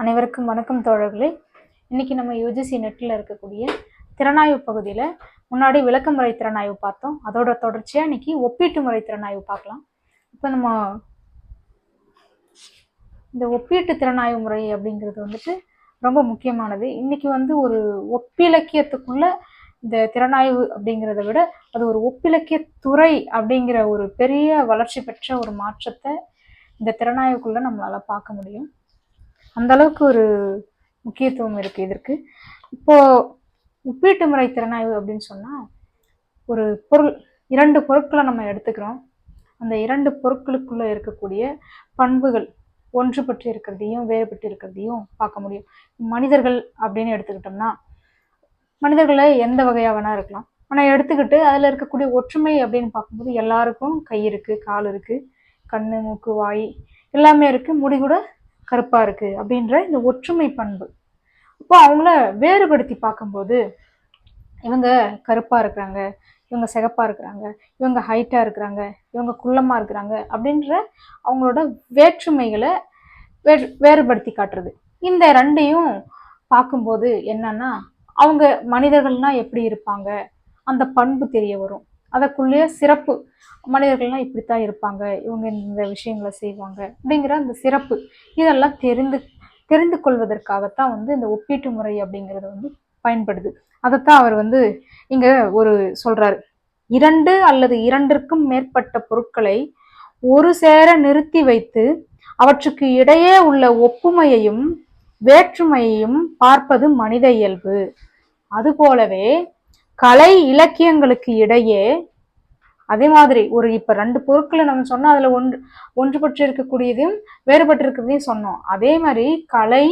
அனைவருக்கும் வணக்கம் தோழர்களே. இன்றைக்கி நம்ம யூஜிசி நெட்டில் இருக்கக்கூடிய திறனாய்வு பகுதியில் முன்னாடி விளக்கமுறை திறனாய்வு பார்த்தோம். அதோட தொடர்ச்சியாக இன்றைக்கி ஒப்பீட்டு முறை திறனாய்வு பார்க்கலாம். இப்போ நம்ம இந்த ஒப்பீட்டு திறனாய்வு முறை அப்படிங்கிறது வந்துட்டு ரொம்ப முக்கியமானது. இன்றைக்கி வந்து ஒரு ஒப்பிலக்கியத்துக்குள்ளே இந்த திறனாய்வு அப்படிங்கிறத விட அது ஒரு ஒப்பிலக்கிய துறை அப்படிங்கிற ஒரு பெரிய வளர்ச்சி பெற்ற ஒரு மாற்றத்தை இந்த திறனாய்வுக்குள்ளே நம்மளால் பார்க்க முடியும். அந்த அளவுக்கு ஒரு முக்கியத்துவம் இருக்குது இதற்கு. இப்போ ஒப்பீட்டு முறை திறனாய்வு அப்படின்னு சொன்னால் ஒரு பொருள் இரண்டு பொருட்களை நம்ம எடுத்துக்கிறோம். அந்த இரண்டு பொருட்களுக்குள்ளே இருக்கக்கூடிய பண்புகள் ஒன்றுபட்டு இருக்கிறதையும் வேறுபட்டு இருக்கிறதையும் பார்க்க முடியும். மனிதர்கள் அப்படின்னு எடுத்துக்கிட்டோம்னா மனிதர்களை எந்த வகையாக வேணா இருக்கலாம். ஆனால் எடுத்துக்கிட்டு அதில் இருக்கக்கூடிய ஒற்றுமை அப்படின்னு பார்க்கும்போது எல்லாருக்கும் கை இருக்குது கால் இருக்குது கண் மூக்கு வாய் எல்லாமே இருக்குது முடி கூட கருப்பாக இருக்குது அப்படின்ற இந்த ஒற்றுமை பண்பு. அப்போ அவங்கள வேறுபடுத்தி பார்க்கும்போது இவங்க கருப்பாக இருக்கிறாங்க இவங்க சிகப்பாக இருக்கிறாங்க இவங்க ஹைட்டாக இருக்கிறாங்க இவங்க குள்ளமாக இருக்கிறாங்க அப்படின்ற அவங்களோட வேற்றுமைகளை வே வேறுபடுத்தி காட்டுறது. இந்த ரெண்டையும் பார்க்கும்போது என்னன்னா அவங்க மனிதர்கள்னால் எப்படி இருப்பாங்க? அந்த பண்பு தெரிய வரும். அதற்குள்ளேயே சிறப்பு. மனிதர்கள்லாம் இப்படித்தான் இருப்பாங்க. இவங்க இந்த விஷயங்களை செய்வாங்க அப்படிங்கிற அந்த சிறப்பு. இதெல்லாம் தெரிந்து தெரிந்து கொள்வதற்காகத்தான் வந்து இந்த ஒப்பீட்டு முறை அப்படிங்கிறது வந்து பயன்படுது. அதைத்தான் அவர் வந்து இங்க ஒரு சொல்றாரு. இரண்டு அல்லது இரண்டிற்கும் மேற்பட்ட பொருட்களை ஒரு சேர நிறுத்தி வைத்து அவற்றுக்கு இடையே உள்ள ஒப்புமையையும் வேற்றுமையையும் பார்ப்பது மனித இயல்பு. அதுபோலவே கலை இலக்கியங்களுக்கு இடையே அதே மாதிரி ஒரு இப்போ ரெண்டு பொருட்களை நம்ம சொன்னோம் அதில் ஒன்று ஒன்றுபட்டு இருக்கக்கூடியதையும் வேறுபட்டு இருக்கிறதையும் சொன்னோம். அதே மாதிரி கலை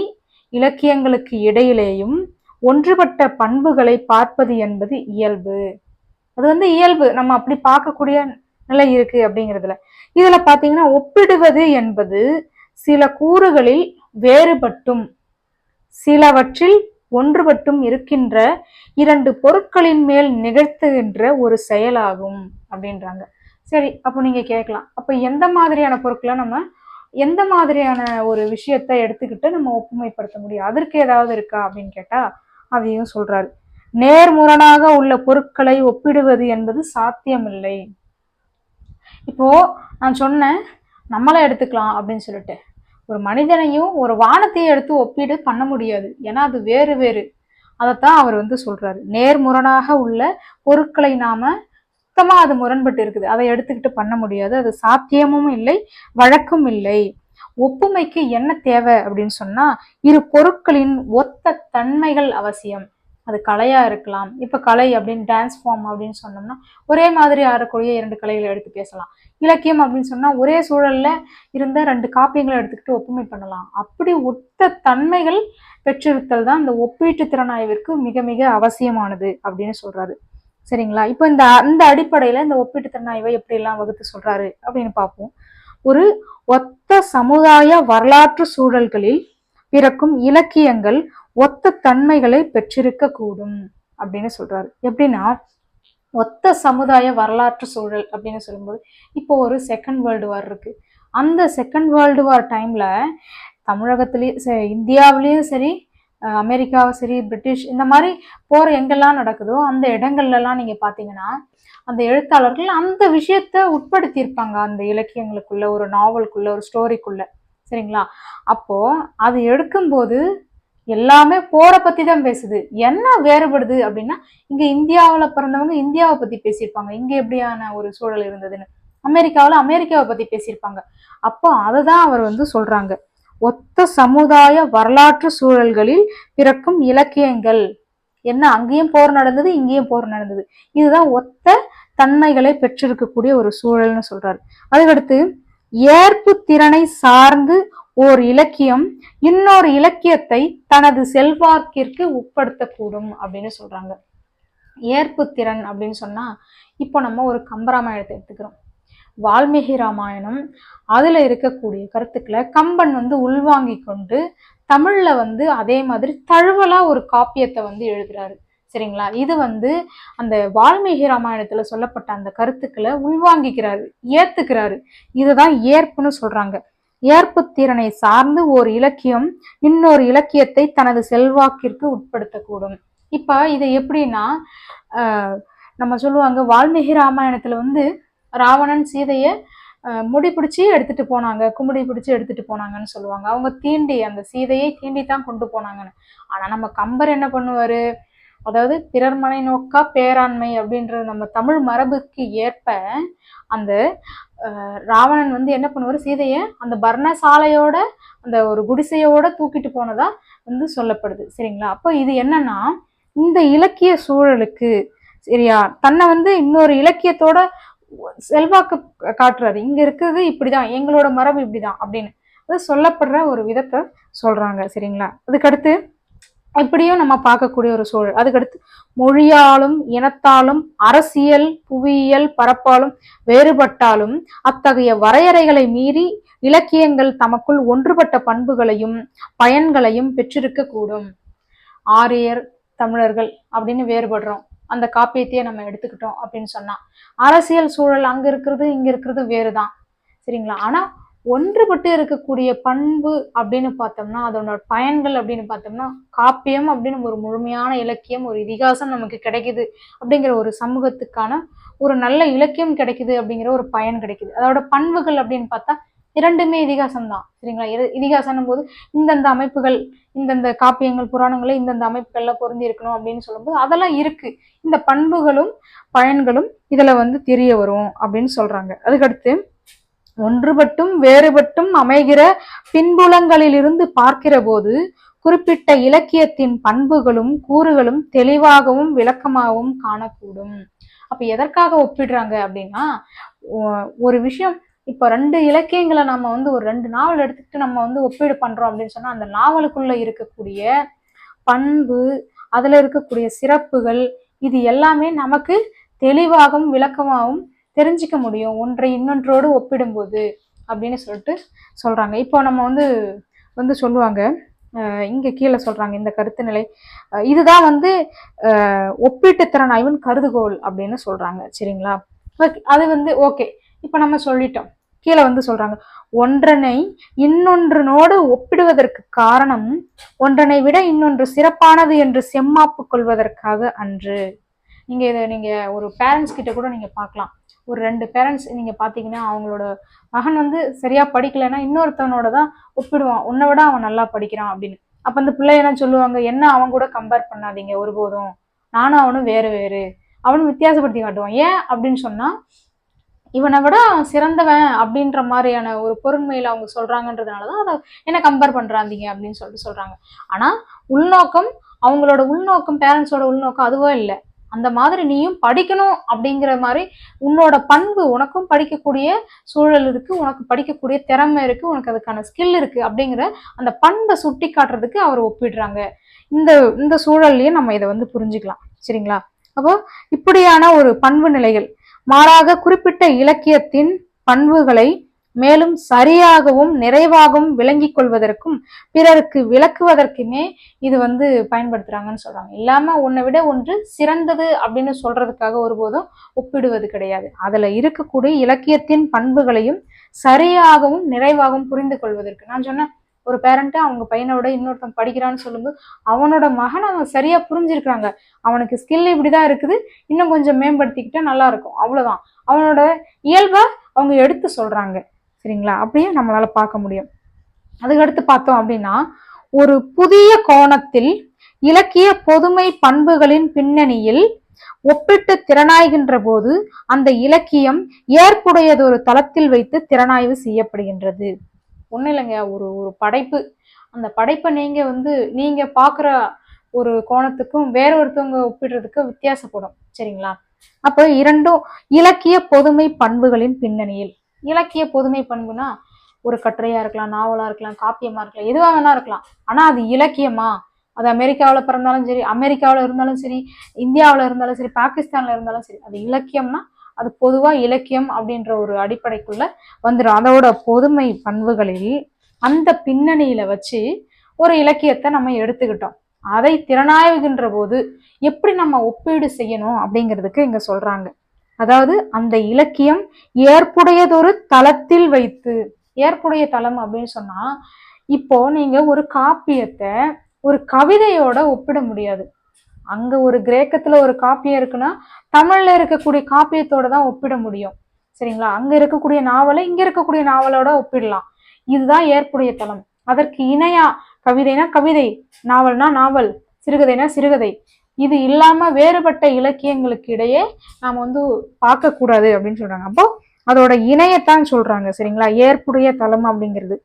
இலக்கியங்களுக்கு இடையிலேயும் ஒன்றுபட்ட பண்புகளை பார்ப்பது என்பது இயல்பு. அது வந்து இயல்பு. நம்ம அப்படி பார்க்கக்கூடிய நிலை இருக்கு அப்படிங்கிறதுல. இதுல பாத்தீங்கன்னா ஒப்பிடுவது என்பது சில கூறுகளில் வேறுபட்டும். சிலவற்றில் ஒன்றுபட்டும் இருக்கின்ற இரண்டு பொருட்களின் மேல் நிகழ்த்துகின்ற ஒரு செயலாகும் அப்படின்றாங்க. சரி அப்போ நீங்க கேட்கலாம். அப்போ எந்த மாதிரியான பொருட்களை நம்ம எந்த மாதிரியான ஒரு விஷயத்தை எடுத்துக்கிட்டு நம்ம ஒப்புமைப்படுத்த முடியும்? அதற்கு ஏதாவது இருக்கா அப்படின்னு கேட்டா அதையும் சொல்றாரு. நேர்முரணாக உள்ள பொருட்களை ஒப்பிடுவது என்பது சாத்தியமில்லை. இப்போ நான் சொன்னேன் நம்மளை எடுத்துக்கலாம் அப்படின்னு சொல்லிட்டு. ஒரு மனிதனையும் ஒரு வானத்தையும் எடுத்து ஒப்பீடு பண்ண முடியாது. ஏன்னா அது வேறு வேறு. அதைத்தான் அவர் வந்து சொல்றாரு. நேர்முரணாக உள்ள பொருட்களை நாம சுத்தமாக அது முரண்பட்டு இருக்குது. அதை எடுத்துக்கிட்டு பண்ண முடியாது. அது சாத்தியமும் இல்லை வழக்கும் இல்லை. ஒப்புமைக்கு என்ன தேவை அப்படின்னு சொன்னா இரு பொருட்களின் ஒத்த தன்மைகள் அவசியம். அது கலையாக இருக்கலாம். இப்போ கலை அப்படின்னு டான்ஸ் ஃபார்ம் அப்படின்னு சொன்னோம்னா ஒரே மாதிரி ஆடக்கூடிய இரண்டு கலைகளை எடுத்து பேசலாம். இலக்கியம் அப்படின்னு சொன்னால் ஒரே சூழலில் இருந்த ரெண்டு காப்பியங்களை எடுத்துக்கிட்டு ஒப்புமை பண்ணலாம். அப்படி ஒத்த தன்மைகள் பெற்றிருத்தல் தான் இந்த ஒப்பீட்டு திறனாய்விற்கு மிக மிக அவசியமானது அப்படின்னு சொல்கிறாரு சரிங்களா? இப்போ இந்த அந்த அடிப்படையில் இந்த ஒப்பீட்டு திறனாய்வை எப்படி எல்லாம் வகுத்து சொல்கிறாரு அப்படின்னு பார்ப்போம். ஒரு ஒத்த சமுதாய வரலாற்று சூழல்களில் பிறக்கும் இலக்கியங்கள் ஒத்த தன்மைகளை பெற்றிருக்க கூடும் அப்படின்னு சொல்றாரு. எப்படின்னா ஒத்த சமுதாய வரலாற்று சூழல் அப்படின்னு சொல்லும்போது இப்போ ஒரு செகண்ட் வேர்ல்டு வார் இருக்கு. அந்த செகண்ட் வேர்ல்டு வார் டைம்ல தமிழகத்திலயும் சரி இந்தியாவிலயும் சரி அமெரிக்காவும் சரி பிரிட்டிஷ் இந்த மாதிரி போற எங்கெல்லாம் நடக்குதோ அந்த இடங்கள்லாம் நீங்க பாத்தீங்கன்னா அந்த எழுத்தாளர்கள் அந்த விஷயத்த உட்படுத்தி இருப்பாங்க அந்த இலக்கியங்களுக்குள்ள ஒரு நாவலுக்குள்ள ஒரு ஸ்டோரிக்குள்ள சரிங்களா? அப்போ அது எடுக்கும்போது எல்லாமே போரை பத்தி தான் பேசுது. என்ன வேறுபடுது அப்படின்னா இங்க இந்தியாவில் பிறந்தவங்க இந்தியாவை பத்தி பேசியிருப்பாங்க. இங்க எப்படியான ஒரு சூழல் இருந்ததுன்னு. அமெரிக்காவில் அமெரிக்காவை பத்தி பேசியிருப்பாங்க. அப்போ அதை தான் அவர் வந்து சொல்றாங்க. ஒத்த சமுதாய வரலாற்று சூழல்களில் பிறக்கும் இலக்கியங்கள். என்ன அங்கேயும் போர் நடந்தது இங்கேயும் போர் நடந்தது. இதுதான் ஒத்த தன்மைகளை பெற்றிருக்கக்கூடிய ஒரு சூழல்னு சொல்றாரு. அதுக்கடுத்து ஏற்பு திறனை சார்ந்து ஓர் இலக்கியம் இன்னொரு இலக்கியத்தை தனது செல்வாக்கிற்கு உட்படுத்தக்கூடும் அப்படின்னு சொல்றாங்க. ஏற்பு திறன் அப்படின்னு சொன்னா இப்போ நம்ம ஒரு கம்பராமாயணத்தை எடுத்துக்கிறோம். வால்மீகி ராமாயணம் அதுல இருக்கக்கூடிய கருத்துக்களை கம்பன் வந்து உள்வாங்கி கொண்டு தமிழ்ல வந்து அதே மாதிரி தழுவலா ஒரு காப்பியத்தை வந்து எழுதுறாரு. சரிங்களா? இது வந்து அந்த வால்மீகி ராமாயணத்துல சொல்லப்பட்ட அந்த கருத்துக்களை உள்வாங்கிக்கிறாரு ஏத்துக்கிறாரு. இதுதான் ஏற்புன்னு சொல்றாங்க. ஏற்பு திறனை சார்ந்து ஒரு இலக்கியம் இன்னொரு இலக்கியத்தை தனது செல்வாக்கிற்கு உட்படுத்தக்கூடும். இப்ப இது எப்படின்னா நம்ம சொல்லுவாங்க வால்மீகி ராமாயணத்துல வந்து ராவணன் சீதைய முடி பிடிச்சி எடுத்துட்டு போனாங்க குமுடி பிடிச்சி எடுத்துட்டு போனாங்கன்னு சொல்லுவாங்க. அவங்க தீண்டி அந்த சீதையை தீண்டி தான் கொண்டு போனாங்கன்னு. ஆனா நம்ம கம்பர் என்ன பண்ணுவாரு? அதாவது பிறர்மனை நோக்கா பேராண்மை அப்படின்ற நம்ம தமிழ் மரபுக்கு ஏற்ப அந்த ராவணன் வந்து என்ன பண்ணுவார்? சீதையை அந்த பர்ணசாலையோட அந்த ஒரு குடிசையோட தூக்கிட்டு போனதா வந்து சொல்லப்படுது. சரிங்களா? அப்போ இது என்னன்னா இந்த இலக்கிய சூழலுக்கு சரியா? தன்னை வந்து இன்னொரு இலக்கியத்தோட செல்வாக்கு காட்டுறாரு. இங்க இருக்கிறது இப்படிதான் எங்களோட மரபு இப்படிதான் அப்படின்னு. அது சொல்லப்படுற ஒரு விதத்தை சொல்றாங்க. சரிங்களா? அதுக்கடுத்து இப்படியும் நம்ம பார்க்கக்கூடிய ஒரு சூழல். அதுக்கடுத்து மொழியாலும் இனத்தாலும் அரசியல் புவியியல் பரப்பாலும் வேறுபட்டாலும் அத்தகைய வரையறைகளை மீறி இலக்கியங்கள் தமக்குள் ஒன்றுபட்ட பண்புகளையும் பயன்களையும் பெற்றிருக்க கூடும் ஆரியர் தமிழர்கள் அப்படின்னு வேறுபடுறோம். அந்த காப்பியத்தையே நம்ம எடுத்துக்கிட்டோம் அப்படின்னு சொன்னா. அரசியல் சூழல் அங்க இருக்கிறது இங்க இருக்கிறது வேறுதான். சரிங்களா? ஆனா ஒன்றுபட்டு இருக்கக்கூடிய பண்பு அப்படின்னு பார்த்தோம்னா அதோட பயன்கள் அப்படின்னு பார்த்தோம்னா காப்பியம் அப்படின்னு ஒரு முழுமையான இலக்கியம் ஒரு இதிகாசம் நமக்கு கிடைக்குது அப்படிங்கிற ஒரு சமூகத்துக்கான ஒரு நல்ல இலக்கியம் கிடைக்குது அப்படிங்கிற ஒரு பயன் கிடைக்குது. அதோட பண்புகள் அப்படின்னு பார்த்தா இரண்டுமே இதிகாசம் தான் சரிங்களா? இதி- இதிகாசம்னும் போது இந்தந்த அமைப்புகள் இந்தந்த காப்பியங்கள் புராணங்களை இந்தந்த அமைப்புகள்ல பொருந்தி இருக்கணும் அப்படின்னு சொல்லும்போது அதெல்லாம் இருக்கு. இந்த பண்புகளும் பயன்களும் இதுல வந்து தெரிய வரும் அப்படின்னு சொல்றாங்க. அதுக்கடுத்து ஒன்றுபட்டும் வேறுபட்டும் அமைகிற பின்புலங்களிலிருந்து பார்க்கிற போது குறிப்பிட்ட இலக்கியத்தின் பண்புகளும் கூறுகளும் தெளிவாகவும் விளக்கமாகவும் காணக்கூடும். அப்ப எதற்காக ஒப்பிடுறாங்க அப்படின்னா ஒரு விஷயம் இப்ப ரெண்டு இலக்கியங்களை நம்ம வந்து ஒரு ரெண்டு நாவல் எடுத்துக்கிட்டு நம்ம வந்து ஒப்பீடு பண்றோம் அப்படின்னு சொன்னா அந்த நாவலுக்குள்ள இருக்கக்கூடிய பண்பு அதுல இருக்கக்கூடிய சிறப்புகள் இது எல்லாமே நமக்கு தெளிவாகவும் விளக்கமாகவும் தெரிஞ்சுக்க முடியும் ஒன்றை இன்னொன்றோடு ஒப்பிடும்போது அப்படின்னு சொல்லிட்டு சொல்கிறாங்க இப்போ நம்ம வந்து வந்து சொல்லுவாங்க. இங்கே கீழே சொல்கிறாங்க இந்த கருத்து நிலை. இதுதான் வந்து ஒப்பீட்டு ஒப்பீட்டு திறனாய்வின் கருதுகோள் அப்படின்னு சொல்கிறாங்க சரிங்களா? அது வந்து ஓகே இப்போ நம்ம சொல்லிட்டோம். கீழே வந்து சொல்கிறாங்க ஒன்றனை இன்னொன்றினோடு ஒப்பிடுவதற்கு காரணம் ஒன்றனை விட இன்னொன்று சிறப்பானது என்று செம்மாப்பு கொள்வதற்காக அன்று. நீங்கள் இதை நீங்கள் ஒரு பேரண்ட்ஸ் கிட்ட கூட நீங்கள் பார்க்கலாம். ஒரு ரெண்டு பேரண்ட்ஸ் நீங்கள் பார்த்தீங்கன்னா அவங்களோட மகன் வந்து சரியாக படிக்கலைன்னா இன்னொருத்தவனோட தான் ஒப்பிடுவான். உன்னை விட அவன் நல்லா படிக்கிறான் அப்படின்னு. அப்போ அந்த பிள்ளை என்ன சொல்லுவாங்க? என்ன அவன் கூட கம்பேர் பண்ணாதீங்க ஒருபோதும். நானும் அவனும் வேறு வேறு. அவனும் வித்தியாசப்படுத்தி காட்டுவான். ஏன் அப்படின்னு சொன்னால் இவனை விட அவன் சிறந்தவன் அப்படின்ற மாதிரியான ஒரு பொருண்மையில் அவங்க சொல்றாங்கன்றதுனாலதான் அதை என்ன கம்பேர் பண்ணுறாந்தீங்க அப்படின்னு சொல்லிட்டு சொல்கிறாங்க ஆனால் உள்நோக்கம் அவங்களோட உள்நோக்கம் பேரண்ட்ஸோட உள்நோக்கம் அதுவோ இல்லை. அந்த மாதிரி நீயும் படிக்கணும் அப்படிங்கிற மாதிரி உன்னோட பண்பு உனக்கும் படிக்கக்கூடிய சூழல் இருக்கு உனக்கு படிக்கக்கூடிய திறமை இருக்கு உனக்கு அதுக்கான ஸ்கில் இருக்கு அப்படிங்கிற அந்த பண்பை சுட்டி காட்டுறதுக்கு அவர் ஒப்பிடுறாங்க. இந்த இந்த சூழல்லையே நம்ம இதை வந்து புரிஞ்சுக்கலாம். சரிங்களா? அப்போ இப்படியான ஒரு பண்பு நிலைகள் மாறாக குறிப்பிட்ட இலக்கியத்தின் பண்புகளை மேலும் சரியாகவும் நிறைவாகவும் விளங்கிக் கொள்வதற்கும் பிறருக்கு விளக்குவதற்குமே இது வந்து பயன்படுத்துறாங்கன்னு சொல்றாங்க. இல்லாம உன்னை விட ஒன்று சிறந்தது அப்படின்னு சொல்றதுக்காக ஒருபோதும் ஒப்பிடுவது கிடையாது. அதுல இருக்கக்கூடிய இலக்கியத்தின் பண்புகளையும் சரியாகவும் நிறைவாகவும் புரிந்து கொள்வதற்கு. நான் சொன்னேன் ஒரு பேரண்ட்டு அவங்க பையனோட இன்னொருத்தன் படிக்கிறான்னு சொல்லும்போது அவனோட மகன் அவன் சரியா புரிஞ்சிருக்கிறாங்க. அவனுக்கு ஸ்கில் இப்படிதான் இருக்குது. இன்னும் கொஞ்சம் மேம்படுத்திக்கிட்டா நல்லா இருக்கும். அவ்வளவுதான். அவனோட இயல்பை அவங்க எடுத்து சொல்றாங்க. சரிங்களா அப்படியே நம்மளால பார்க்க முடியும். அதுக்கடுத்து பார்த்தோம் அப்படின்னா ஒரு புதிய கோணத்தில் இலக்கிய பொதுமை பண்புகளின் பின்னணியில் ஒப்பிட்டு திறனாய்கின்ற போது அந்த இலக்கியம் ஏற்புடையதொரு தளத்தில் வைத்து திறனாய்வு செய்யப்படுகின்றது. ஒன்றும் இல்லைங்க ஒரு ஒரு படைப்பு. அந்த படைப்பை நீங்க வந்து நீங்க பார்க்குற ஒரு கோணத்துக்கும் வேற ஒருத்தவங்க ஒப்பிடுறதுக்கு வித்தியாசப்படும். சரிங்களா? அப்போ இரண்டும் இலக்கிய பொதுமை பண்புகளின் பின்னணியில். இலக்கிய பொதுமை பண்புனா ஒரு கட்டுரையா இருக்கலாம் நாவலா இருக்கலாம் காப்பியமா இருக்கலாம் எதுவாக வேணா இருக்கலாம். ஆனா அது இலக்கியமா? அது அமெரிக்காவில் பிறந்தாலும் சரி அமெரிக்காவில் இருந்தாலும் சரி இந்தியாவில் இருந்தாலும் சரி பாகிஸ்தானில் இருந்தாலும் சரி அது இலக்கியம்னா அது பொதுவாக இலக்கியம் அப்படின்ற ஒரு அடிப்படைக்குள்ள வந்துடும் அதோட பொதுமை பண்புகளில் அந்த பின்னணியில வச்சு ஒரு இலக்கியத்தை நம்ம எடுத்துக்கிட்டோம். அதை திறனாய்வுகின்ற போது எப்படி நம்ம ஒப்பீடு செய்யணும் அப்படிங்கிறதுக்கு இங்க சொல்றாங்க. அதாவது அந்த இலக்கியம் ஏற்புடையதொரு தளத்தில் வைத்து ஏற்புடைய தளம் அப்படின்னு சொன்னா இப்போ நீங்க ஒரு காப்பியத்தை ஒரு கவிதையோட ஒப்பிட முடியாது. அங்க ஒரு கிரேக்கத்துல ஒரு காப்பியம் இருக்குன்னா தமிழ்ல இருக்கக்கூடிய காப்பியத்தோட தான் ஒப்பிட முடியும். சரிங்களா? அங்க இருக்கக்கூடிய நாவலை இங்க இருக்கக்கூடிய நாவலோட ஒப்பிடலாம். இதுதான் ஏற்புடைய தளம். அதற்கு இணையா கவிதைனா கவிதை நாவல்னா நாவல் சிறுகதைனா சிறுகதை. இது இல்லாமல் வேறுபட்ட இலக்கியங்களுக்கு இடையே நாம் வந்து பார்க்கக்கூடாது அப்படின்னு சொல்கிறாங்க அப்போ அதோட இணையத்தான் சொல்கிறாங்க சரிங்களா? ஏற்புடைய தளம் அப்படிங்கிறது.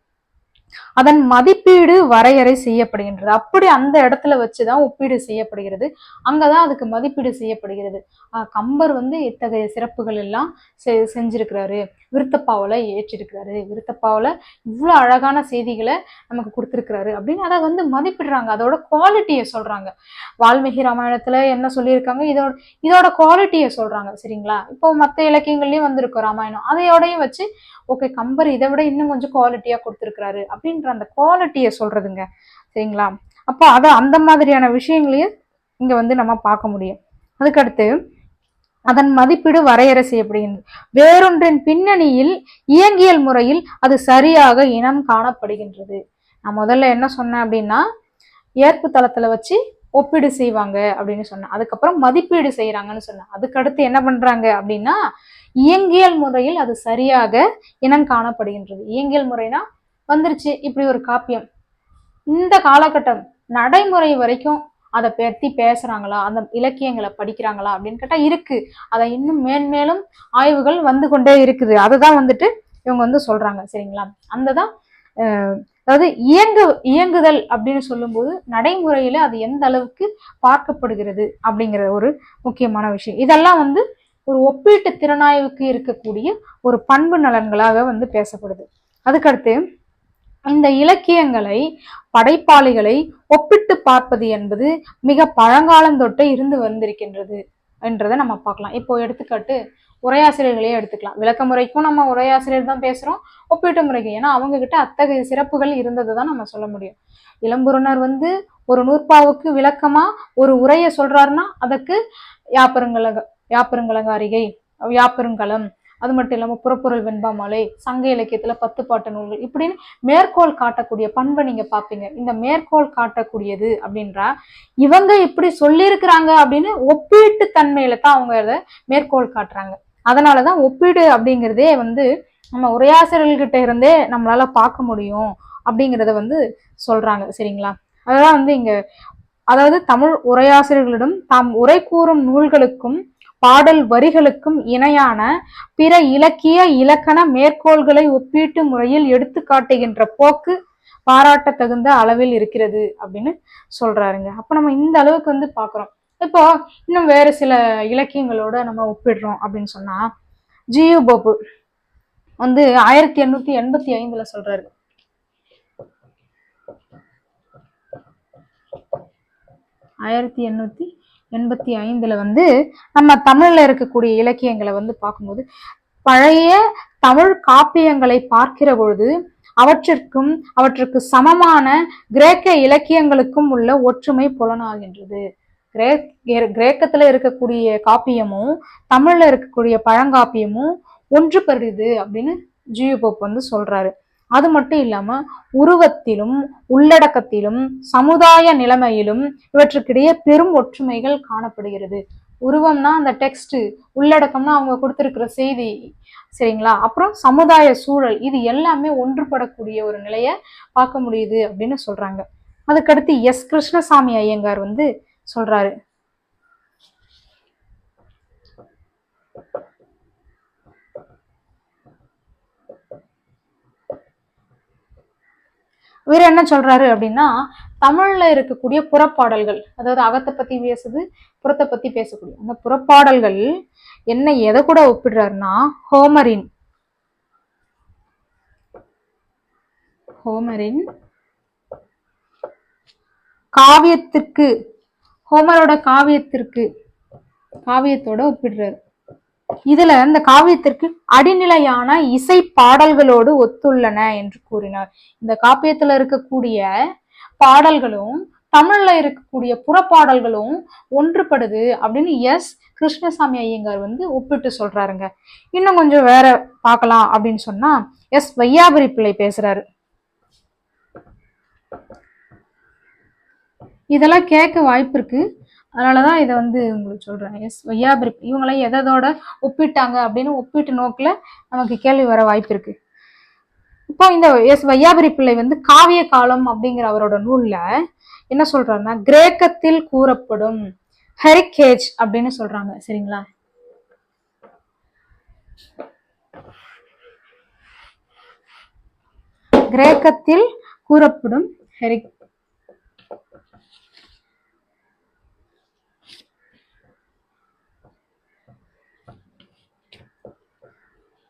அதன் மதிப்பீடு வரையறை செய்யப்படுகின்றது. அப்படி அந்த இடத்துல வச்சுதான் ஒப்பீடு செய்யப்படுகிறது. அங்கதான் அதுக்கு மதிப்பீடு செய்யப்படுகிறது. கம்பர் வந்து இத்தகைய சிறப்புகள் எல்லாம் செ- செஞ்சிருக்கிறாரு. விருத்தப்பாவில் ஏற்றிருக்கிறாரு. விருத்தப்பாவில் இவ்வளோ அழகான செய்திகளை நமக்கு கொடுத்துருக்கிறாரு அப்படின்னு அதை வந்து மதிப்பிடுறாங்க. அதோட குவாலிட்டியை சொல்கிறாங்க வால்மீகி ராமாயணத்தில் என்ன சொல்லியிருக்காங்க? இதோட இதோட குவாலிட்டியை சொல்கிறாங்க சரிங்களா? இப்போ மற்ற இலக்கியங்கள்லேயும் வந்திருக்கும் ராமாயணம். அதையோடையும் வச்சு ஓகே கம்பர் இதை விட இன்னும் கொஞ்சம் குவாலிட்டியாக கொடுத்திருக்கிறாரு அப்படின்ற அந்த குவாலிட்டியை சொல்கிறதுங்க சரிங்களா? அப்போ அதை அந்த மாதிரியான விஷயங்களையும் இங்கே வந்து நம்ம பார்க்க முடியும். அதுக்கடுத்து அதன் மதிப்பீடு வரையறை செய்யப்படுகின்றது வேறொன்றின் பின்னணியில் இயங்கியல் முறையில் அது சரியாக இனம் காணப்படுகின்றது. நான் முதல்ல என்ன சொன்னேன் அப்படின்னா ஏற்பு தளத்துல வச்சு ஒப்பீடு செய்வாங்க அப்படின்னு சொன்னேன். அதுக்கப்புறம் மதிப்பீடு செய்யறாங்கன்னு சொன்னேன். அதுக்கடுத்து என்ன பண்றாங்க அப்படின்னா இயங்கியல் முறையில் அது சரியாக இனம் காணப்படுகின்றது. இயங்கியல் முறைனா வந்துருச்சு. இப்படி ஒரு காப்பியம். இந்த காலகட்டம் நடைமுறை வரைக்கும் அதை பற்றி பேசுறாங்களா? அந்த இலக்கியங்களை படிக்கிறாங்களா? அப்படின்னு கேட்டால் இருக்கு. அதை இன்னும் மேன்மேலும் ஆய்வுகள் வந்து கொண்டே இருக்குது. அதுதான் வந்துட்டு இவங்க வந்து சொல்றாங்க. சரிங்களா? அந்த தான் அதாவது இயங்கு இயங்குதல் அப்படின்னு சொல்லும்போது நடைமுறையில அது எந்த அளவுக்கு பார்க்கப்படுகிறது அப்படிங்கிற ஒரு முக்கியமான விஷயம். இதெல்லாம் வந்து ஒரு ஒப்பீட்டு திறனாய்வுக்கு இருக்கக்கூடிய ஒரு பண்பு நலன்களாக வந்து பேசப்படுது. அதுக்கடுத்து இந்த இலக்கியங்களை படைப்பாளிகளை ஒப்பிட்டு பார்ப்பது என்பது மிக பழங்காலந்தொட்டே இருந்து வந்திருக்கின்றது என்றதை நம்ம பார்க்கலாம். இப்போ எடுத்துக்காட்டு உரையாசிரியர்களையே எடுத்துக்கலாம். விளக்க முறைக்கும் நம்ம உரையாசிரியர் தான் பேசுகிறோம் ஒப்பீட்டு முறைக்கு ஏன்னா அவங்க கிட்ட அத்தகைய சிறப்புகள் இருந்தது தான் நம்ம சொல்ல முடியும். இளம்புறனர் வந்து ஒரு நூற்பாவுக்கு விளக்கமா ஒரு உரையை சொல்றாருன்னா அதற்கு யாப்பருங்கலக யாப்பருங்கலங்காரிகை யாப்பருங்கலம் அது மட்டும் இல்லாமல் புறப்பொருள் வெண்பாமாலை சங்க இலக்கியத்தில் பத்து பாட்டு நூல்கள் இப்படின்னு மேற்கோள் காட்டக்கூடிய பண்பை நீங்கள் பார்ப்பீங்க. இந்த மேற்கோள் காட்டக்கூடியது அப்படின்றா இவங்க இப்படி சொல்லியிருக்கிறாங்க அப்படின்னு ஒப்பீட்டு தன்மையில தான் அவங்க அதை மேற்கோள் காட்டுறாங்க. அதனாலதான் ஒப்பீடு அப்படிங்கிறதே வந்து நம்ம உரையாசிரியர்கள்கிட்ட இருந்தே நம்மளால பார்க்க முடியும் அப்படிங்கிறத வந்து சொல்றாங்க. சரிங்களா? அதெல்லாம் வந்து இங்க அதாவது தமிழ் உரையாசிரியர்களிடம் தாம் உரை கூறும் நூல்களுக்கும் பாடல் வரிகளுக்கும் இணையான பிற இலக்கிய இலக்கண மேற்கோள்களை ஒப்பீட்டு முறையில் எடுத்து காட்டுகின்ற போக்கு பாராட்ட தகுந்த அளவில் இருக்கிறது அப்படின்னு சொல்றாருங்க. அப்ப நம்ம இந்த அளவுக்கு வந்து பாக்குறோம் இப்போ இன்னும் வேற சில இலக்கியங்களோட நம்ம ஒப்பிடுறோம் அப்படின்னு சொன்னா ஜியு பபு வந்து ஆயிரத்தி எண்ணூத்தி எண்பத்தி ஐந்துல சொல்றாரு. ஆயிரத்தி எண்ணூத்தி எண்பத்தி ஐந்துல வந்து நம்ம தமிழ்ல இருக்கக்கூடிய இலக்கியங்களை வந்து பார்க்கும்போது பழைய தமிழ் காப்பியங்களை பார்க்கிற பொழுது அவற்றிற்கும் அவற்றுக்கு சமமான கிரேக்க இலக்கியங்களுக்கும் உள்ள ஒற்றுமை புலனாகின்றது. கிரேக் கிரேக்கத்துல இருக்கக்கூடிய காப்பியமும் தமிழ்ல இருக்கக்கூடிய பழங்காப்பியமும் ஒன்று பெறுது அப்படின்னு ஜியூ போப் வந்து சொல்றாரு. அது மட்டும் இல்லாம உருவத்திலும் உள்ளடக்கத்திலும் சமுதாய நிலைமையிலும் இவற்றுக்கிடையே பெரும் ஒற்றுமைகள் காணப்படுகிறது. உருவம்னா அந்த டெக்ஸ்ட் உள்ளடக்கம்னா அவங்க கொடுத்துருக்கிற செய்தி சரிங்களா? அப்புறம் சமுதாய சூழல் இது எல்லாமே ஒன்றுபடக்கூடிய ஒரு நிலையை பார்க்க முடியுது அப்படின்னு சொல்றாங்க. அதுக்கடுத்து எஸ். கிருஷ்ணசாமி ஐயங்கார் வந்து சொல்றாரு. இவர் என்ன சொல்றாரு அப்படின்னா தமிழ்ல இருக்கக்கூடிய புறப்பாடல்கள் அதாவது அகத்தை பத்தி பேசுது புறத்தை பத்தி பேசக்கூடிய அந்த புறப்பாடல்கள் என்ன எதை கூட ஒப்பிடுறாருன்னா ஹோமரின். ஹோமரின் காவியத்திற்கு ஹோமரோட காவியத்திற்கு காவியத்தோட ஒப்பிடுறாரு. இதுல இந்த காவியத்திற்கு அடிநிலையான இசை பாடல்களோடு ஒத்துள்ளன என்று கூறினார். இந்த காப்பியத்துல இருக்கக்கூடிய பாடல்களும் தமிழ்ல இருக்கக்கூடிய புறப்பாடல்களும் ஒன்றுபடுது அப்படின்னு எஸ். கிருஷ்ணசாமி ஐயங்கார் வந்து ஒப்பிட்டு சொல்றாருங்க. இன்னும் கொஞ்சம் வேற பார்க்கலாம் அப்படின்னு சொன்னா எஸ். வையாபுரி பிள்ளை பேசுறாரு. இதெல்லாம் கேட்க வாய்ப்பு இருக்கு. அதனாலதான் இதை வந்து உங்களுக்கு சொல்கிறேன் எஸ் வையாபுரி இவங்களாம் எதோட ஒப்பிட்டாங்க அப்படின்னு ஒப்பிட்டு நோக்கில் நமக்கு கேள்வி வர வாய்ப்பு இருக்கு. இப்போ இந்த எஸ் வையாபுரி பிள்ளை வந்து காவிய காலம் அப்படிங்கிற அவரோட நூலில் என்ன சொல்றாருன்னா கிரேக்கத்தில் கூறப்படும் ஹெரிகேஜ் அப்படின்னு சொல்றாங்க. சரிங்களா? கிரேக்கத்தில் கூறப்படும் ஹெரிக்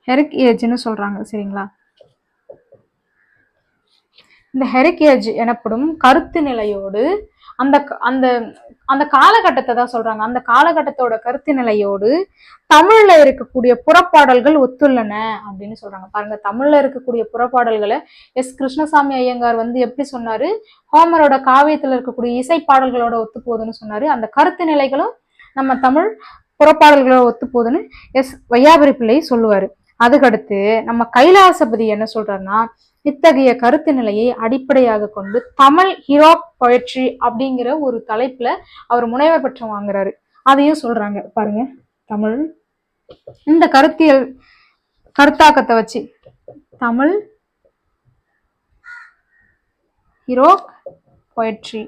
ஹெரிக் ஏஜ்னு சொல்றாங்க சரிங்களா? இந்த ஹெரிகேஜ் எனப்படும் கருத்து நிலையோடு அந்த அந்த அந்த காலகட்டத்தை தான் சொல்றாங்க. அந்த காலகட்டத்தோட கருத்து நிலையோடு தமிழ்ல இருக்கக்கூடிய புறப்பாடல்கள் ஒத்துள்ளன அப்படின்னு சொல்றாங்க. பாருங்க தமிழ்ல இருக்கக்கூடிய புறப்பாடல்களை எஸ். கிருஷ்ணசாமி ஐயங்கார் வந்து எப்படி சொன்னாரு? ஹோமரோட காவியத்துல இருக்கக்கூடிய இசை பாடல்களோட ஒத்து போகுதுன்னு சொன்னாரு. அந்த கருத்து நிலைகளும் நம்ம தமிழ் புறப்பாடல்களோட ஒத்து போகுதுன்னு எஸ். வையாபுரி பிள்ளை சொல்லுவாரு. அதுக்கடுத்து நம்ம கைலாசபதி என்ன சொல்றாருன்னா இத்தகைய கருத்து நிலையை அடிப்படையாக கொண்டு தமிழ் ஹீரோ பொயட்ரி அப்படிங்கிற ஒரு தலைப்புல அவர் முனைவர் பட்டம் வாங்குறாரு. அதையும் சொல்றாங்க. பாருங்க தமிழ். இந்த கருத்தியல் கருத்தாக்கத்தை வச்சு தமிழ் ஹீரோக் பொயட்ரி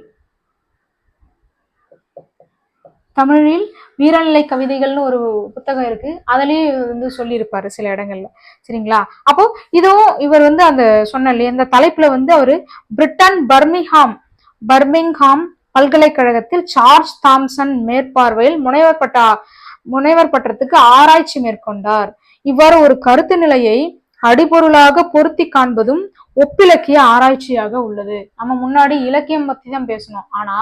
தமிழில் வீரநிலை கவிதைகள்னு ஒரு புத்தகம் இருக்கு. அதுலயும் வந்து சொல்லியிருப்பாரு சில இடங்கள்ல. சரிங்களா? அப்போ இதுவும் இவர் வந்து அந்த சொன்ன இல்லையா இந்த தலைப்புல வந்து அவரு பிரிட்டன் பர்மிங்ஹாம் பர்மிங்ஹாம் பல்கலைக்கழகத்தில் சார்ஜ் தாம்சன் மேற்பார்வையில் முனைவர் பட்டா முனைவர் பட்டத்துக்கு ஆராய்ச்சி மேற்கொண்டார். இவ்வாறு ஒரு கருத்து நிலையை அடிபொருளாக பொருத்தி காண்பதும் ஒப்பிலக்கிய ஆராய்ச்சியாக உள்ளது. நம்ம முன்னாடி இலக்கியம் பத்தி தான் பேசணும். ஆனா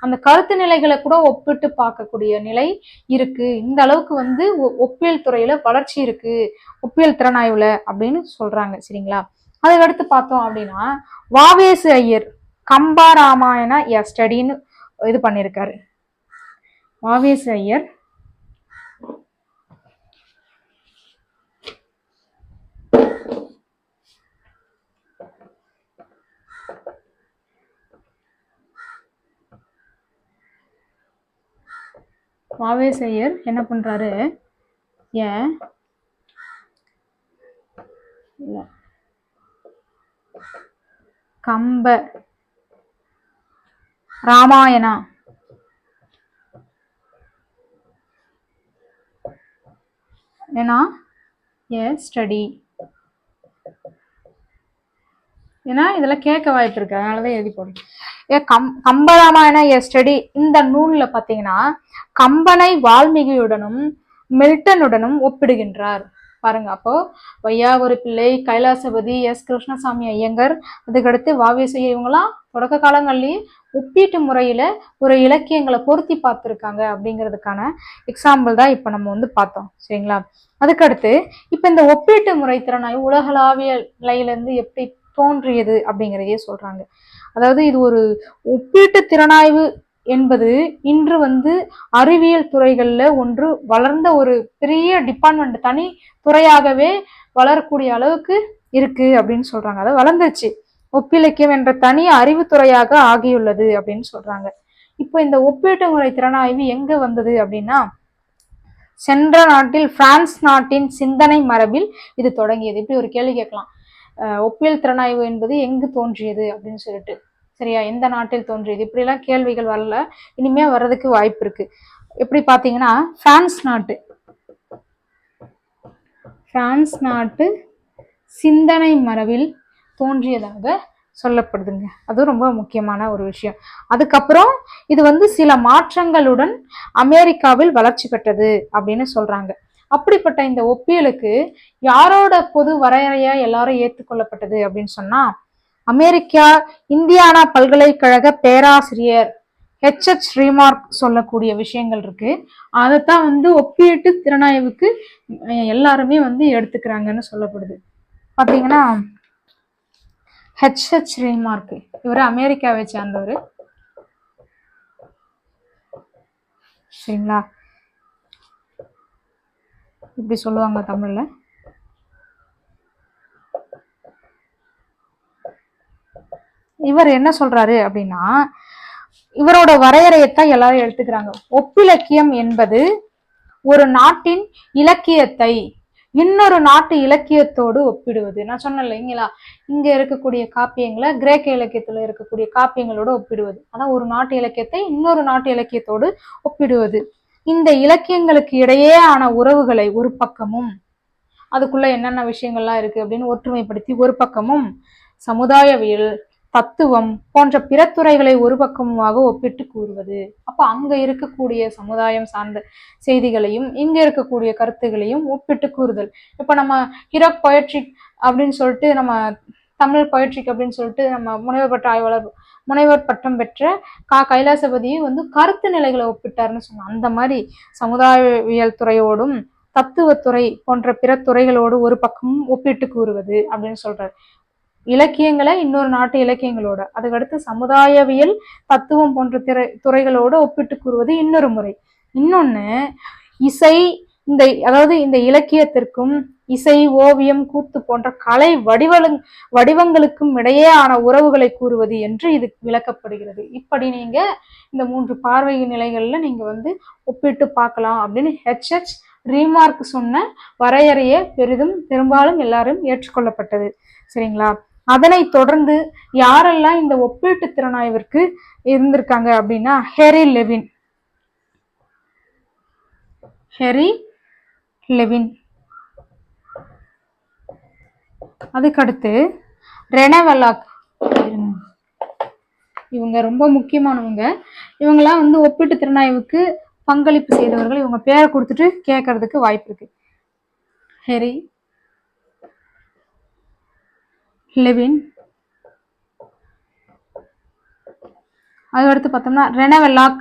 அந்த கருத்து நிலைகளை கூட ஒப்பிட்டு பார்க்கக்கூடிய நிலை இருக்கு. இந்த அளவுக்கு வந்து ஒ- ஒப்பியல் துறையில வளர்ச்சி இருக்கு. ஒப்பியல் திறனாய்வுல அப்படின்னு சொல்றாங்க. சரிங்களா? அதுக்கடுத்து பார்த்தோம் அப்படின்னா வாவேசு ஐயர் கம்பா ராமாயண எ ஸ்டடின்னு இது பண்ணியிருக்காரு. வாவேசு ஐயர் வாவேசய்யர் என்ன பண்ணுறாரு ஏன் கம்ப. ராமாயணா. ஏன்னா ஏ ஸ்டடி. ஏன்னா இதெல்லாம் கேட்க வாய்ப்பு இருக்கு. அதனாலதான் எழுதி போடுறேன். ஏ கம் கம்பராமாயண ஏ ஸ்டடி இந்த நூல்ல பாத்தீங்கன்னா கம்பனை வால்மீகியுடனும் மில்டனுடனும் ஒப்பிடுகின்றார். பாருங்க அப்போ வையாவூர் பிள்ளை கைலாசபதி எஸ். கிருஷ்ணசாமி ஐயங்கர் அதுக்கடுத்து வாவேசு இவங்கெல்லாம் தொடக்க காலங்கள்லேயே ஒப்பீட்டு முறையில ஒரு இலக்கியங்களை பொருத்தி பார்த்துருக்காங்க அப்படிங்கிறதுக்கான எக்ஸாம்பிள் தான் இப்போ நம்ம வந்து பார்த்தோம். சரிங்களா? அதுக்கடுத்து இப்போ இந்த ஒப்பீட்டு முறை திறனாய் உலகளாவிய நிலையிலேருந்து எப்படி தோன்றியது அப்படிங்கிறதையே சொல்றாங்க. அதாவது இது ஒரு ஒப்பீட்டு திறனாய்வு என்பது இன்று வந்து அறிவியல் துறைகளில் ஒன்று வளர்ந்த ஒரு பெரிய டிபார்ட்மெண்ட் தனி துறையாகவே வளரக்கூடிய அளவுக்கு இருக்கு அப்படின்னு சொல்றாங்க. அதாவது வளர்ந்துருச்சு. ஒப்பிலக்கியம் என்ற தனி அறிவுத்துறையாக ஆகியுள்ளது அப்படின்னு சொல்றாங்க. இப்போ இந்த ஒப்பீட்டு முறை திறனாய்வு எங்க வந்தது அப்படின்னா சென்ற நாட்டில் பிரான்ஸ் நாட்டின் சிந்தனை மரபில் இது தொடங்கியது. இப்படி ஒரு கேள்வி கேட்கலாம். ஒப்பியல் திறனாய்வு என்பது எங்கு தோன்றியது அப்படின்னு சொல்லிட்டு. சரியா? எந்த நாட்டில் தோன்றியது? இப்படிலாம் கேள்விகள் வரல. இனிமே வர்றதுக்கு வாய்ப்பு இருக்கு. எப்படி பார்த்தீங்கன்னா பிரான்ஸ் நாட்டு. பிரான்ஸ் நாட்டு சிந்தனை மரபில் தோன்றியதாக சொல்லப்படுதுங்க. அதுவும் ரொம்ப முக்கியமான ஒரு விஷயம். அதுக்கப்புறம் இது வந்து சில மாற்றங்களுடன் அமெரிக்காவில் வளர்ச்சி பெற்றது அப்படின்னு சொல்றாங்க. அப்படிப்பட்ட இந்த ஒப்பியலுக்கு யாரோட பொது வரையறையா எல்லாரும் ஏற்றுக்கொள்ளப்பட்டது அப்படின்னு சொன்னா அமெரிக்கா இந்தியானா பல்கலைக்கழக பேராசிரியர் ஹெச்எச் ஸ்ரீமார்க் ரீமார்க் சொல்லக்கூடிய விஷயங்கள் இருக்கு. அதைத்தான் வந்து ஒப்பீட்டு திறனாய்வுக்கு எல்லாருமே வந்து எடுத்துக்கிறாங்கன்னு சொல்லப்படுது. பாத்தீங்கன்னா ஹெச்எச் ஸ்ரீமார்க் இவர் அமெரிக்காவை சேர்ந்தவர். சரிங்களா? இப்படி சொல்லுவாங்க தமிழ்ல. இவர் என்ன சொல்றாரு அப்படின்னா இவரோட வரையறையத்தான் எல்லாரும் எடுத்துக்கிறாங்க. ஒப்பிலக்கியம் என்பது ஒரு நாட்டின் இலக்கியத்தை இன்னொரு நாட்டு இலக்கியத்தோடு ஒப்பிடுவது. நான் சொன்னேன் இல்லைங்களா? இங்க இருக்கக்கூடிய காப்பியங்களை கிரேக்க இலக்கியத்துல இருக்கக்கூடிய காப்பியங்களோட ஒப்பிடுவது. அதான் ஒரு நாட்டு இலக்கியத்தை இன்னொரு நாட்டு இலக்கியத்தோடு ஒப்பிடுவது. இந்த இலக்கியங்களுக்கு இடையேயான உறவுகளை ஒரு பக்கமும் அதுக்குள்ள என்னென்ன விஷயங்கள்லாம் இருக்கு அப்படின்னு ஒற்றுமைப்படுத்தி ஒரு பக்கமும் சமுதாயவியல் தத்துவம் போன்ற பிற துறைகளை ஒரு பக்கமாக ஒப்பிட்டு கூறுவது. அப்ப அங்க இருக்கக்கூடிய சமுதாயம் சார்ந்த செய்திகளையும் இங்க இருக்கக்கூடிய கருத்துகளையும் ஒப்பிட்டு கூறுதல். இப்ப நம்ம ஹீரோ பொயட்ரிக் அப்படின்னு சொல்லிட்டு நம்ம தமிழ் பொயட்ரிக் அப்படின்னு சொல்லிட்டு நம்ம முனைவர் பட்ட ஆய்வாளர் முனைவர் பட்டம் பெற்ற கா. கைலாசபதியும் வந்து கருத்து நிலைகளை ஒப்பிட்டாருன்னு சொன்னாங்க. அந்த மாதிரி சமுதாயவியல் துறையோடும் தத்துவத்துறை போன்ற பிற துறைகளோடு ஒரு பக்கமும் ஒப்பிட்டு கூறுவது அப்படின்னு சொல்றாரு. இலக்கியங்களை இன்னொரு நாட்டு இலக்கியங்களோட அதுக்கடுத்து சமுதாயவியல் தத்துவம் போன்ற திரை துறைகளோடு ஒப்பிட்டு கூறுவது இன்னொரு முறை. இன்னொன்று இசை இந்த அதாவது இந்த இலக்கியத்திற்கும் இசை ஓவியம் கூத்து போன்ற கலை வடிவலங் வடிவங்களுக்கும் இடையேயான உறவுகளை கூறுவது என்று இது விளக்கப்படுகிறது. இப்படி நீங்க இந்த மூன்று பார்வை நிலைகள்ல நீங்க வந்து ஒப்பிட்டு பார்க்கலாம் அப்படின்னு ஹெச்ஹெச் ரீமார்க் சொன்ன வரையறையை பெரிதும் பெரும்பாலும் எல்லாரும் ஏற்றுக்கொள்ளப்பட்டது. சரிங்களா? அதனைத் தொடர்ந்து யாரெல்லாம் இந்த ஒப்பீட்டு திறனாய்விற்கு இருந்திருக்காங்க அப்படின்னா ஹெரி லெவின் ஹெரி லெவின் அதுக்கடுத்து ரெனவெலாக். இவங்க ரொம்ப முக்கியமானவங்க. இவங்கெல்லாம் வந்து ஒப்பீட்டு திறனாய்வுக்கு பங்களிப்பு செய்தவர்கள். இவங்க பேரை கொடுத்துட்டு கேட்கறதுக்கு வாய்ப்பு இருக்கு. ஹெரி லெவின். அதுக்கடுத்து பார்த்தோம்னா ரெனவெல்லாக்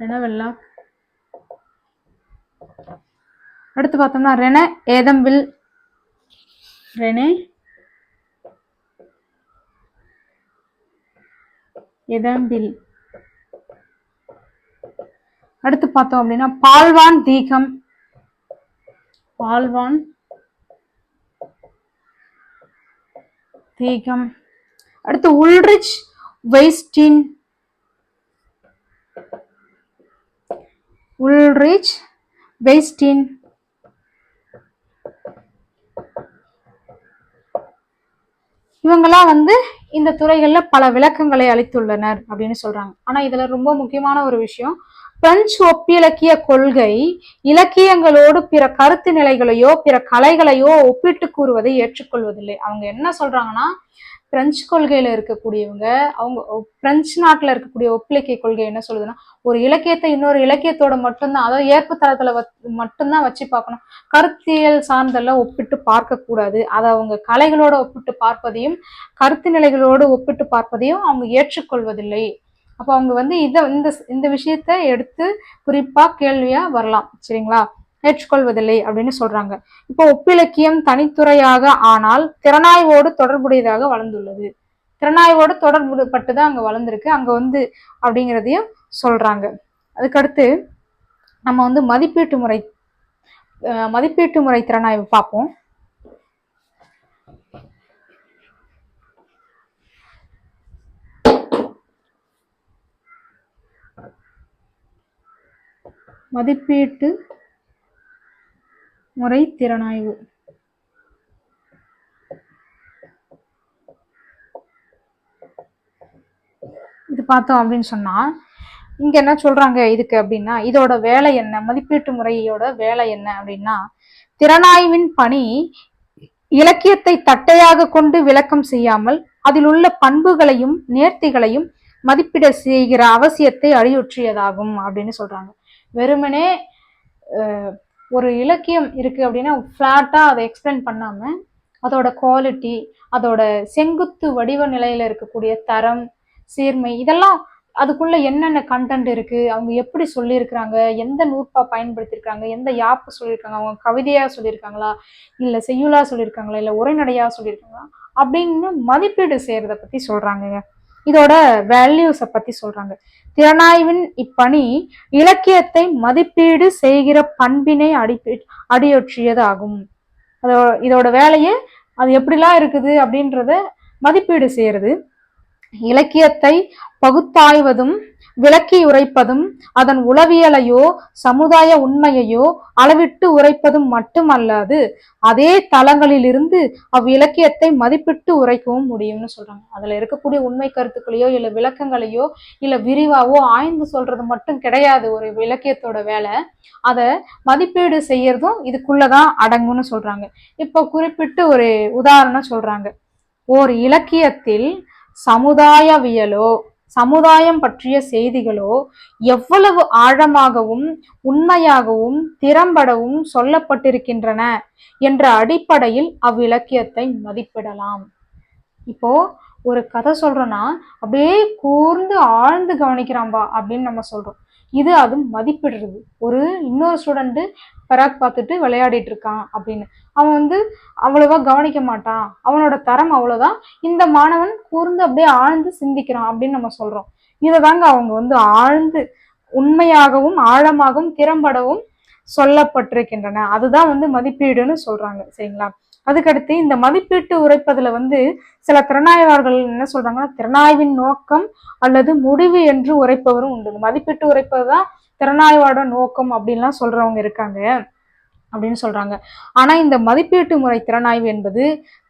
ரெனவெல்லாக் அடுத்து பார்த்தோம்னா ரென ஏதம்பில் ரெனே. எதம்பில் அடுத்து பார்த்தோம் அப்படின்னா பால்வான் தீகம். பால்வான் தீகம். அடுத்து உல்ரிச் வெய்ஸ்டின். உல்ரிச் வெய்ஸ்டின். இவங்கெல்லாம் வந்து இந்த துறைகள்ல பல விளக்கங்களை அளித்துள்ளனர் அப்படின்னு சொல்றாங்க. ஆனா இதுல ரொம்ப முக்கியமான ஒரு விஷயம் பிரெஞ்சு ஒப்பிலக்கிய கொள்கை இலக்கியங்களோடு பிற கருத்து நிலைகளையோ பிற கலைகளையோ ஒப்பிட்டு கூறுவதை ஏற்றுக்கொள்வதில்லை. அவங்க என்ன சொல்றாங்கன்னா பிரெஞ்சு கொள்கையில இருக்கக்கூடியவங்க அவங்க பிரெஞ்சு நாட்டுல இருக்கக்கூடிய ஒப்பிலக்கிய கொள்கை என்ன சொல்லுதுன்னா ஒரு இலக்கியத்தை இன்னொரு இலக்கியத்தோட மட்டும்தான் அதாவது ஏற்பு தளத்துல மட்டும்தான் வச்சு பார்க்கணும். கருத்தியல் சார்ந்தெல்லாம் ஒப்பிட்டு பார்க்க கூடாது அதை அவங்க கலைகளோட ஒப்பிட்டு பார்ப்பதையும் கருத்து நிலைகளோடு ஒப்பிட்டு பார்ப்பதையும் அவங்க ஏற்றுக்கொள்வதில்லை. அப்போ அவங்க வந்து இதை இந்த இந்த விஷயத்த எடுத்து குறிப்பாக கேள்வியாக வரலாம். சரிங்களா? ஏற்றுக்கொள்வதில்லை அப்படின்னு சொல்றாங்க. இப்போ ஒப்பிலக்கியம் தனித்துறையாக ஆனால் திறனாய்வோடு தொடர்புடையதாக வளர்ந்துள்ளது. திறனாய்வோடு தொடர்புபட்டு தான் அங்க வளர்ந்துருக்கு. அங்க வந்து அப்படிங்கிறதையும் சொல்றாங்க. அதுக்கடுத்து நம்ம வந்து மதிப்பீட்டு முறை மதிப்பீட்டு முறை திறனாய்வு பார்ப்போம். மதிப்பீட்டு முறை திறனாய்வு இது பார்த்தோம் அப்படின்னு சொன்னால் இங்கே என்ன சொல்கிறாங்க இதுக்கு அப்படின்னா இதோட வேலை என்ன? மதிப்பீட்டு முறையோட வேலை என்ன அப்படின்னா திறனாய்வின் பணி இலக்கியத்தை தட்டையாக கொண்டு விளக்கம் செய்யாமல் அதில் உள்ள பண்புகளையும் நேர்த்திகளையும் மதிப்பிட செய்கிற அவசியத்தை அறியுற்றியதாகும் அப்படின்னு சொல்றாங்க. வெறுமனே ஒரு இலக்கியம் இருக்குது அப்படின்னா ஃப்ளாட்டாக அதை எக்ஸ்பிளைன் பண்ணாமல் அதோட குவாலிட்டி அதோட செங்குத்து வடிவ நிலையில் இருக்கக்கூடிய தரம் சீர்மை இதெல்லாம் அதுக்குள்ளே என்னென்ன கண்டென்ட் இருக்குது அவங்க எப்படி சொல்லியிருக்கிறாங்க எந்த நூற்பா பயன்படுத்தியிருக்காங்க எந்த யாப்பு சொல்லியிருக்காங்க அவங்க கவிதையாக சொல்லியிருக்காங்களா இல்லை செய்யுளாக சொல்லியிருக்காங்களா இல்லை உரைநடையாக சொல்லியிருக்காங்களா அப்படின்னு மதிப்பீடு செய்கிறத பற்றி சொல்கிறாங்க இதோட வேல்யூஸை பத்தி சொல்றாங்க. திறனாய்வின் இப்பணி இலக்கியத்தை மதிப்பீடு செய்கிற பண்பினை அடிப்பி அடியொற்றியதாகும் அதோ இதோட வேலையே அது எப்படிலாம் இருக்குது அப்படின்றத மதிப்பீடு செய்யறது. இலக்கியத்தை பகுத்தாய்வதும் விளக்கி உரைப்பதும் அதன் உளவியலையோ சமுதாய உண்மையையோ அளவிட்டு உரைப்பதும் மட்டுமல்லாது அதே தளங்களிலிருந்து அவ்விலக்கியத்தை மதிப்பிட்டு உரைக்கவும் முடியும்னு சொல்றாங்க. அதுல இருக்கக்கூடிய உண்மை கருத்துக்களையோ இல்லை விளக்கங்களையோ இல்லை விரிவாவோ ஆய்ந்து சொல்றது மட்டும் கிடையாது ஒரு இலக்கியத்தோட வேலை. அதை மதிப்பீடு செய்யறதும் இதுக்குள்ளதான் அடங்கும்னு சொல்றாங்க. இப்போ குறிப்பிட்டு ஒரு உதாரணம் சொல்றாங்க. ஓர் இலக்கியத்தில் சமுதாயவியலோ சமுதாயம் பற்றிய செய்திகளோ எவ்வளவு ஆழமாகவும் உண்மையாகவும் திறம்படவும் சொல்லப்பட்டிருக்கின்றன என்ற அடிப்படையில் அவ்விலக்கியத்தை மதிப்பிடலாம். இப்போ ஒரு கதை சொல்றோம்னா அப்படியே கூர்ந்து ஆழ்ந்து கவனிக்கிறான்பா அப்படின்னு நம்ம சொல்றோம். இது அது மதிப்பிடுறது. ஒரு இன்னொரு ஸ்டூடெண்ட்டு பராக் பார்த்துட்டு விளையாடிட்டு இருக்கான் அப்படின்னு. அவன் வந்து அவ்வளவா கவனிக்க மாட்டான். அவனோட தரம் அவ்வளோதான் இந்த மாணவன் கூர்ந்து அப்படியே ஆழ்ந்து சிந்திக்கிறான் அப்படின்னு நம்ம சொல்றோம். இதை தாங்க அவங்க வந்து ஆழ்ந்து உண்மையாகவும் ஆழமாகவும் திறம்படவும் சொல்லப்பட்டிருக்கின்றன. அதுதான் வந்து மதிப்பீடுன்னு சொல்றாங்க. சரிங்களா? அதுக்கடுத்து இந்த மதிப்பீட்டு உரைப்பதுல வந்து சில திறனாய்வாளர்கள் என்ன சொல்றாங்கன்னா திறனாய்வின் நோக்கம் அல்லது முடிவு என்று உரைப்பவரும் உண்டு. மதிப்பீட்டு உரைப்பது தான் திறனாய்வோட நோக்கம் அப்படின்லாம் சொல்கிறவங்க இருக்காங்க அப்படின்னு சொல்கிறாங்க ஆனால் இந்த மதிப்பீட்டு முறை திறனாய்வு என்பது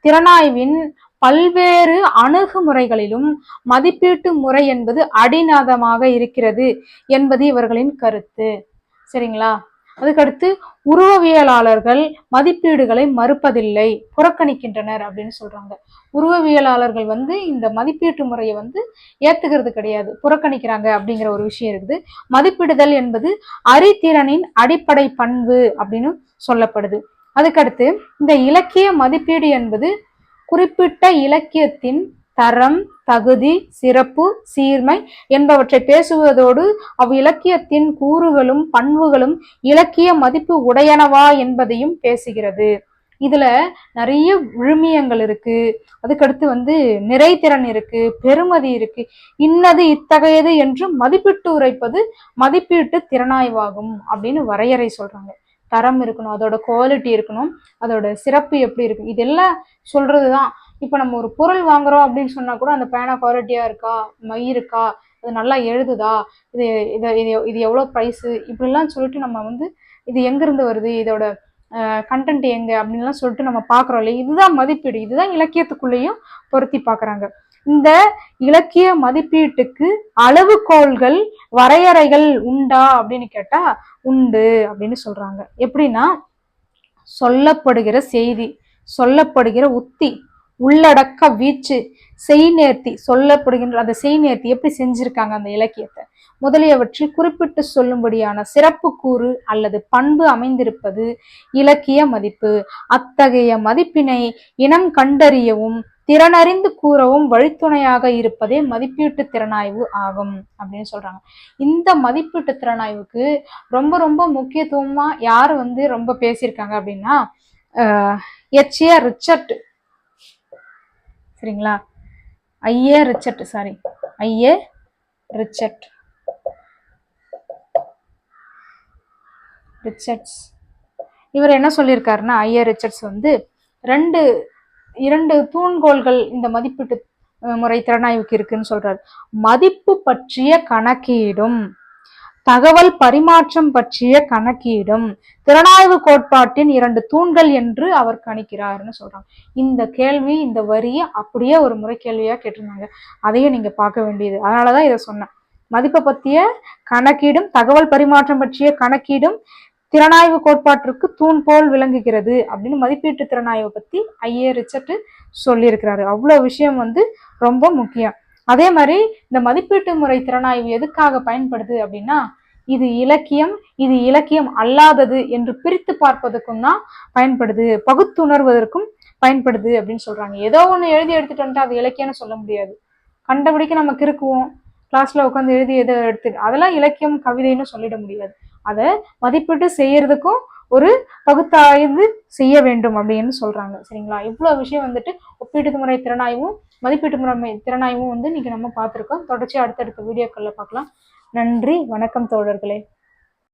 திறனாய்வின் பல்வேறு அணுகுமுறைகளிலும் மதிப்பீட்டு முறை என்பது அடிநாதமாக இருக்கிறது என்பது இவர்களின் கருத்து. சரிங்களா? அதுக்கடுத்து உருவவியலாளர்கள் மதிப்பீடுகளை மறுப்பதில்லை புறக்கணிக்கின்றனர் அப்படின்னு சொல்றாங்க. உருவவியலாளர்கள் வந்து இந்த மதிப்பீட்டு முறையை வந்து ஏத்துக்கிறது கிடையாது புறக்கணிக்கிறாங்க அப்படிங்கிற ஒரு விஷயம் இருக்குது. மதிப்பிடுதல் என்பது அறிதிறனின் அடிப்படை பண்பு அப்படின்னு சொல்லப்படுது. அதுக்கடுத்து இந்த இலக்கிய மதிப்பீடு என்பது குறிப்பிட்ட இலக்கியத்தின் தரம் தகுதி சிறப்பு சீர்மை என்பவற்றை பேசுவதோடு அவ் இலக்கியத்தின் கூறுகளும் பண்புகளும் இலக்கிய மதிப்பு உடையனவா என்பதையும் பேசுகிறது. இதுல நிறைய விழுமியங்கள் இருக்கு. அதுக்கடுத்து வந்து நிறைத்திறன் இருக்கு பெருமதி இருக்கு. இன்னது இத்தகையது என்று மதிப்பிட்டு உரைப்பது மதிப்பீட்டு திறனாய்வாகும் அப்படின்னு வரையறை சொல்றாங்க. தரம் இருக்கணும் அதோட குவாலிட்டி இருக்கணும் அதோட சிறப்பு எப்படி இருக்கும் இதெல்லாம் சொல்றதுதான். இப்போ நம்ம ஒரு பொருள் வாங்குறோம் அப்படின்னு சொன்னா கூட அந்த பேனா குவாலிட்டியா இருக்கா? மை இருக்கா? அது நல்லா எழுதுதா? இது இதை இது இது எவ்வளோ ப்ரைஸு இப்படிலாம் சொல்லிட்டு நம்ம வந்து இது எங்கேருந்து வருது? இதோட கண்டென்ட் எங்க? அப்படின்லாம் சொல்லிட்டு நம்ம பார்க்குறோம் இல்லையா? இதுதான் மதிப்பீடு. இதுதான் இலக்கியத்துக்குள்ளேயும் பொருத்தி பார்க்குறாங்க இந்த இலக்கிய மதிப்பீட்டுக்கு அளவுகோல்கள் வரையறைகள் உண்டா அப்படின்னு கேட்டால் உண்டு அப்படின்னு சொல்கிறாங்க எப்படின்னா சொல்லப்படுகிற செய்தி சொல்லப்படுகிற உத்தி உள்ளடக்க வீச்சு செய்நேர்த்தி சொல்லப்படுகின்ற அந்த செய்நேர்த்தி எப்படி செஞ்சிருக்காங்க அந்த இலக்கியத்தை? முதலியவற்றில் குறிப்பிட்டு சொல்லும்படியான சிறப்பு கூறு அல்லது பண்பு அமைந்திருப்பது இலக்கிய மதிப்பு. அத்தகைய மதிப்பினை இனம் கண்டறியவும் திறனறிந்து கூறவும் வழித்துணையாக இருப்பதே மதிப்பீட்டு திறனாய்வு ஆகும் அப்படின்னு சொல்றாங்க. இந்த மதிப்பீட்டு திறனாய்வுக்கு ரொம்ப ரொம்ப முக்கியத்துவமா யார் வந்து ரொம்ப பேசியிருக்காங்க அப்படின்னா எச்ஏ ரிச்சர்ட் சரிங்களா? I A Richard sorry I A Richard. Richards. இவர் என்ன சொல்லியிருக்காருன்னா ஐஏ ரிச்சர்ட்ஸ் வந்து ரெண்டு இரண்டு தூண்கோள்கள் இந்த மதிப்பீட்டு முறை திறனாய்வுக்கு இருக்குன்னு சொல்றாரு. மதிப்பு பற்றிய கணக்கீடும். தகவல் பரிமாற்றம் பற்றிய கணக்கீடும் திறனாய்வு கோட்பாட்டின் இரண்டு தூண்கள் என்று அவர் கணிக்கிறார்னு சொல்றாங்க. இந்த கேள்வி இந்த வரியை அப்படியே ஒரு முறை கேள்வியா கேட்டிருந்தாங்க. அதையும் நீங்க பார்க்க வேண்டியது. அதனாலதான் இதை சொன்னேன். மதிப்பை பற்றிய கணக்கீடும் தகவல் பரிமாற்றம் பற்றிய கணக்கீடும் திறனாய்வு கோட்பாட்டிற்கு தூண் போல் விளங்குகிறது அப்படின்னு மதிப்பீட்டு திறனாய்வை பத்தி ஐஏ ரிச்சர்ட் சொல்லியிருக்கிறாரு. அவ்வளோ விஷயம் வந்து ரொம்ப முக்கியம். அதே மாதிரி இந்த மதிப்பீட்டு முறை திறனாய்வு எதுக்காக பயன்படுது அப்படின்னா இது இலக்கியம் இது இலக்கியம் அல்லாதது என்று பிரித்து பார்ப்பதற்கும் தான் பயன்படுது பகுத்துணர்வதற்கும் பயன்படுது அப்படின்னு சொல்றாங்க. ஏதோ ஒன்று எழுதி எடுத்துட்டு வந்துட்டு அது இலக்கியம்னு சொல்ல முடியாது. கண்டபடிக்கு நம்ம கிறுக்குவோம் கிளாஸ்ல உட்காந்து எழுதி எதை எடுத்து அதெல்லாம் இலக்கியம் கவிதைன்னு சொல்லிட முடியாது. அதை மதிப்பீட்டு செய்யறதுக்கும் ஒரு பகுத்தாய்வு செய்ய வேண்டும் அப்படின்னு சொல்றாங்க. சரிங்களா? இவ்வளவு விஷயம் வந்துட்டு ஒப்பீட்டு முறை திறனாய்வும் மதிப்பீட்டு முறைமை திறனாய்வும் வந்து இன்னைக்கு நம்ம பார்த்துருக்கோம். தொடர்ச்சி அடுத்தடுத்த வீடியோக்களில் பார்க்கலாம். நன்றி. வணக்கம் தோழர்களே.